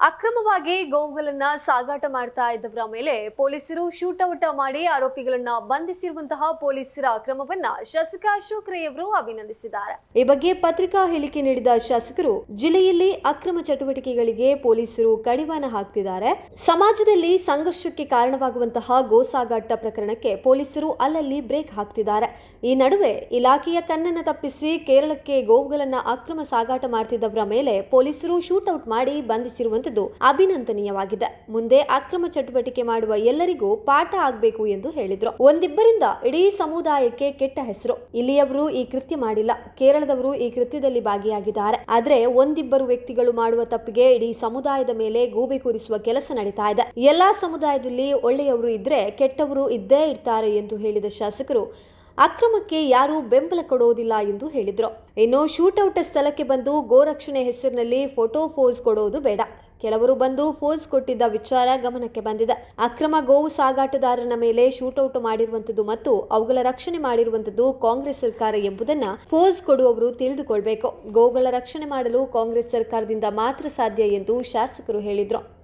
A ಅಕ್ರಮವಾಗಿ ಗೋವುಗಳನ್ನ ಸಾಗಾಟ ಮಾಡ್ತಾ ಇದ್ದವರ ಮೇಲೆ ಪೊಲೀಸರು ಶೂಟೌಟ್ ಮಾಡಿ ಆರೋಪಿಗಳನ್ನ ಬಂಧಿಸಿರುವಂತಹ ಪೊಲೀಸರ ಕ್ರಮವನ್ನ ಶಾಸಕ ಅಶೋಕ್ ರೈ ಅವರು ಅಭಿನಂದಿಸಿದ್ದಾರೆ. ಈ ಬಗ್ಗೆ ಪತ್ರಿಕಾ ಹೇಳಿಕೆ ನೀಡಿದ ಶಾಸಕರು, ಜಿಲ್ಲೆಯಲ್ಲಿ ಅಕ್ರಮ ಚಟುವಟಿಕೆಗಳಿಗೆ ಪೊಲೀಸರು ಕಡಿವಾಣ ಹಾಕ್ತಿದ್ದಾರೆ. ಸಮಾಜದಲ್ಲಿ ಸಂಘರ್ಷಕ್ಕೆ ಕಾರಣವಾಗುವಂತಹ ಗೋ ಸಾಗಾಟ ಪ್ರಕರಣಕ್ಕೆ ಪೊಲೀಸರು ಅಲ್ಲಲ್ಲಿ ಬ್ರೇಕ್ ಹಾಕ್ತಿದ್ದಾರೆ. ಈ ನಡುವೆ ಇಲಾಖೆಯ ಕಣ್ಣನ್ನ ತಪ್ಪಿಸಿ ಕೇರಳಕ್ಕೆ ಗೋವುಗಳನ್ನ ಅಕ್ರಮ ಸಾಗಾಟ ಮಾಡ್ತಿದ್ದವರ ಮೇಲೆ ಪೊಲೀಸರು ಶೂಟೌಟ್ ಮಾಡಿ ಬಂಧಿಸಿರುವಂತದ್ದು ಅಭಿನಂದನೀಯವಾಗಿದೆ. ಮುಂದೆ ಅಕ್ರಮ ಚಟುವಟಿಕೆ ಮಾಡುವ ಎಲ್ಲರಿಗೂ ಪಾಠ ಆಗಬೇಕು ಎಂದು ಹೇಳಿದ್ರು. ಒಂದಿಬ್ಬರಿಂದ ಇಡೀ ಸಮುದಾಯಕ್ಕೆ ಕೆಟ್ಟ ಹೆಸರು. ಇಲ್ಲಿಯವರು ಈ ಕೃತ್ಯ ಮಾಡಿಲ್ಲ. ಕೇರಳದವರು ಈ ಕೃತ್ಯದಲ್ಲಿ ಭಾಗಿಯಾಗಿದ್ದಾರೆ. ಆದ್ರೆ ಒಂದಿಬ್ಬರು ವ್ಯಕ್ತಿಗಳು ಮಾಡುವ ತಪ್ಪಿಗೆ ಇಡೀ ಸಮುದಾಯದ ಮೇಲೆ ಗೂಬೆ ಕೂರಿಸುವ ಕೆಲಸ ನಡೀತಾ ಇದೆ. ಎಲ್ಲಾ ಸಮುದಾಯದಲ್ಲಿ ಒಳ್ಳೆಯವರು ಇದ್ರೆ ಕೆಟ್ಟವರು ಇದ್ದೇ ಇರ್ತಾರೆ ಎಂದು ಹೇಳಿದ ಶಾಸಕರು, ಅಕ್ರಮಕ್ಕೆ ಯಾರೂ ಬೆಂಬಲ ಕೊಡೋದಿಲ್ಲ ಎಂದು ಹೇಳಿದ್ರು. ಇನ್ನು ಶೂಟೌಟ್ ಸ್ಥಳಕ್ಕೆ ಬಂದು ಗೋರಕ್ಷಣೆ ಹೆಸರಿನಲ್ಲಿ ಫೋಟೋ ಫೋಸ್ ಕೊಡೋದು ಬೇಡ. ಕೆಲವರು ಬಂದು ಫೋಸ್ ಕೊಟ್ಟಿದ್ದ ವಿಚಾರ ಗಮನಕ್ಕೆ ಬಂದಿದೆ. ಅಕ್ರಮ ಗೋವು ಸಾಗಾಟದಾರರ ಮೇಲೆ ಶೂಟೌಟ್ ಮಾಡಿರುವಂತದ್ದು ಮತ್ತು ಅವುಗಳ ರಕ್ಷಣೆ ಮಾಡಿರುವಂತದ್ದು ಕಾಂಗ್ರೆಸ್ ಸರ್ಕಾರ ಎಂಬುದನ್ನ ಫೋಸ್ ಕೊಡುವವರು ತಿಳಿದುಕೊಳ್ಬೇಕು. ಗೋವುಗಳ ರಕ್ಷಣೆ ಮಾಡಲು ಕಾಂಗ್ರೆಸ್ ಸರ್ಕಾರದಿಂದ ಮಾತ್ರ ಸಾಧ್ಯ ಎಂದು ಶಾಸಕರು ಹೇಳಿದ್ರು.